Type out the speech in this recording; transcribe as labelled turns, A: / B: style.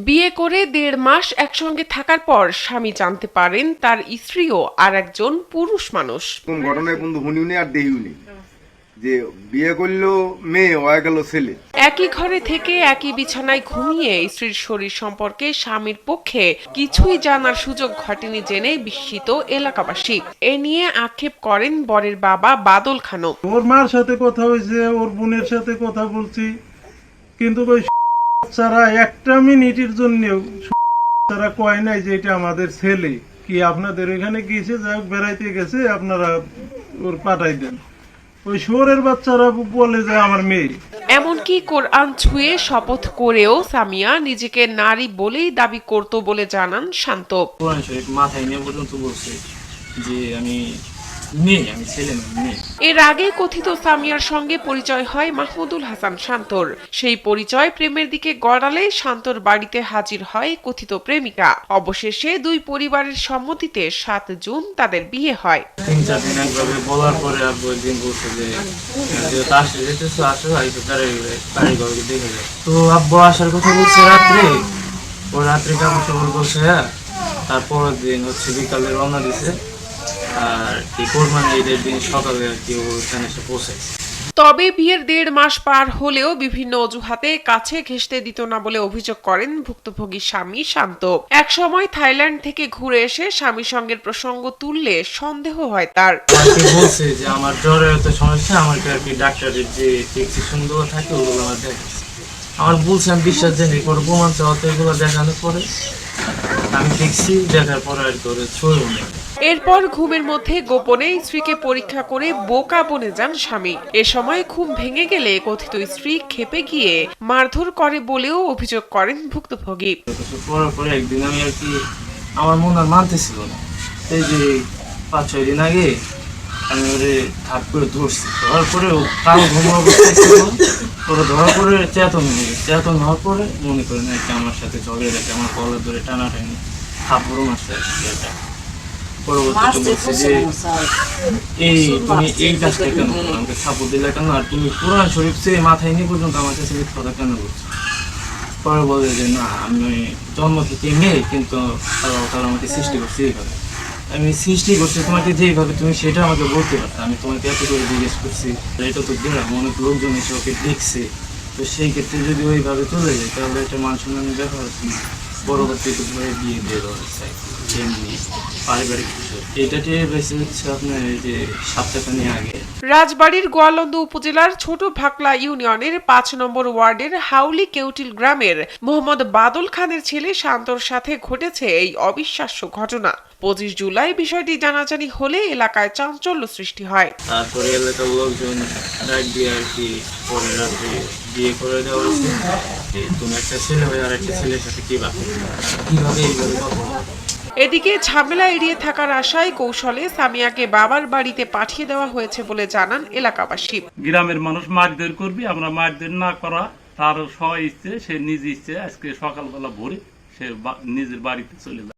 A: বিয়ে করে দেড় মাস একসঙ্গে থাকার পর স্বামী জানতে পারেন তার স্ত্রীও আর একজন পুরুষ মানুষ।
B: কোন ঘটনায় বন্ধু শুনিও নেই আর নেই। যে বিয়ে করল মেয়ে হয়ে গেল ছেলে।
A: একই ঘরে থেকে একই বিছানায় ঘুমিয়ে স্ত্রীর শরীর সম্পর্কে স্বামীর পক্ষে কিছুই জানার সুযোগ ঘটেনি জেনে বিস্মিত এলাকাবাসী। এ নিয়ে আক্ষেপ করেন বরের বাবা বাদল খানও
C: ওর মার সাথে কথা হয়েছে ওর বোনের সাথে কথা বলছি। কিন্তু ওই ছাড়া একটা মিনিটের জন্য তারা কয় নাই যে এটা আমাদের ছেলে। কি আপনাদের এখানে গিয়েছে যাই হোক বেড়াইতে গেছে আপনারা ওর পাঠাই দেন। ওই শহরের বাচ্চারা বলে যে আমার মেয়ে।
A: এমনকি কোরআন ছুঁয়ে শপথ করেও সামিয়া নিজেকে নারী বলেই দাবি করত বলে জানান শান্ত।
D: কোরআন শরীফ মাথায় নিয়ে পর্যন্ত বলছে যে আমি
A: এর আগে কথিত সামিয়ার সঙ্গে পরিচয় হয় মাহমুদুল হাসান শান্তর। সেই পরিচয় প্রেমের দিকে গড়ালে শান্তর বাড়িতে হাজির হয় কথিত প্রেমিকা। অবশেষে দুই পরিবারের সম্মতিতে সাত জুন তাদের বিয়ে হয়।
D: তিন চার দিন একভাবে বলার পরে আব্বু একদিন বলছে যে যেহেতু যেতেছো আসো আইসো গাড়ি গাড়ি দেখে যায়। তো আব্বু আসার কথা বলছে রাত্রে। ও রাত্রে কাপড় টাপড় বলছে হ্যাঁ তারপরের দিন হচ্ছে বিকালে রওনা দিছে। আর কি কোরবানি ঈদের দিন সকালে আর কি ওখানে এসে পৌঁছাইছে
A: তবে বিয়ের দেড় মাস পার হলেও বিভিন্ন অজুহাতে কাছে ঘেঁষতে দিত না বলে অভিযোগ করেন ভুক্তভোগী স্বামী শান্ত। একসময় থাইল্যান্ড থেকে ঘুরে এসে স্বামীর সঙ্গের প্রসঙ্গ তুললে সন্দেহ হয় তার।
D: বলছে যে আমার জ্বরের এত সমস্যা আর কি ডাক্তারের যে প্রেসক্রিপশন থাকে ওগুলো আমার দেখাচ্ছে আমার বলছে আমি বিশ্বাস জানি পরে প্রমাণ চাওয়াতে এগুলো দেখানোর পরে। আমি দেখছি দেখার পরে আর কি ওদের নেই।
A: এরপর ঘুমের মধ্যে গোপনে স্ত্রীকে পরীক্ষা করে বোকা বনে যান স্বামী। এ সময় ঘুম ভেঙে গেলে কথিত স্ত্রী খেপে গিয়ে মারধর করে বলেও অভিযোগ করেন ভুক্তভোগী।
D: পরে একদিন আমি আর কি আমার মন আর মানতেছিল না। এই যে পাঁচ ছয় দিন আগে আমি ওরে ধাপ করে ধরছি। ধরার পরে ও কালো ঘুম অবস্থায় ছিল ওরা ধরার পরে চেতন হয়ে চেতন হওয়ার পরে মনে করে না একটা আমার সাথে ঝগড়ে গেছে আমার গলা ধরে টানা টানাটানি। আর এটা পরবর্তীতে বলছে যে এই তুমি এই কাজটা কেন আমাকে সাপোর্ট দিলে কেন? আর তুমি কোরআন শরীফ সে মাথায় নিয়ে পর্যন্ত আমার কাছে কথা কেন বলছো? পরে বলে যে না আমি জন্ম থেকে মেয়ে কিন্তু আমাকে সৃষ্টি করছে এইভাবে। আমি সৃষ্টি করছি তোমাকে যেইভাবে তুমি সেটা আমাকে বলতে পারতো। আমি তোমাকে এত করে জিজ্ঞেস করছি এটা তো গ্রাম অনেক লোকজন এসে ওকে দেখছে। তো সেই ক্ষেত্রে যদি ওইভাবে চলে যায় তাহলে এটা মান সম্মানের ব্যাপার আছে পরবর্তীতে বিয়ে দিয়ে দেওয়া পারিবারিক বিষয় এটা টের বেশি হচ্ছে আপনার এই যে আগে
A: রাজবাড়ির গোয়ালন্দ উপজেলার ছোট ভাকলা ইউনিয়নের পাঁচ নম্বর ওয়ার্ডের হাউলি কেউটিল গ্রামের মোহাম্মদ বাদল খানের ছেলে শান্তর সাথে ঘটেছে এই অবিশ্বাস্য ঘটনা। পঁচিশ জুলাই বিষয়টি জানাজানি হলে এলাকায় চাঞ্চল্য সৃষ্টি হয়।
D: তারপরে এলাকার লোকজন ডাক দিয়ে আর কি পরে রাত্রে বিয়ে করে দেওয়া হয়েছে। তুমি একটা ছেলে হয়ে আর একটা ছেলের সাথে কি বাকি কীভাবে এইভাবে
A: এদিকে ঝামেলা এড়িয়ে থাকার আশায় কৌশলে সামিয়াকে বাবার বাড়িতে পাঠিয়ে দেওয়া হয়েছে বলে জানান এলাকাবাসী।
E: গ্রামের মানুষ মারধর করবি আমরা মারধর না করা। তার স্ব ইচ্ছে সে নিজ ইচ্ছে আজকে সকালবেলা ভোরে সে বা- নিজের বাড়িতে চলে যায়।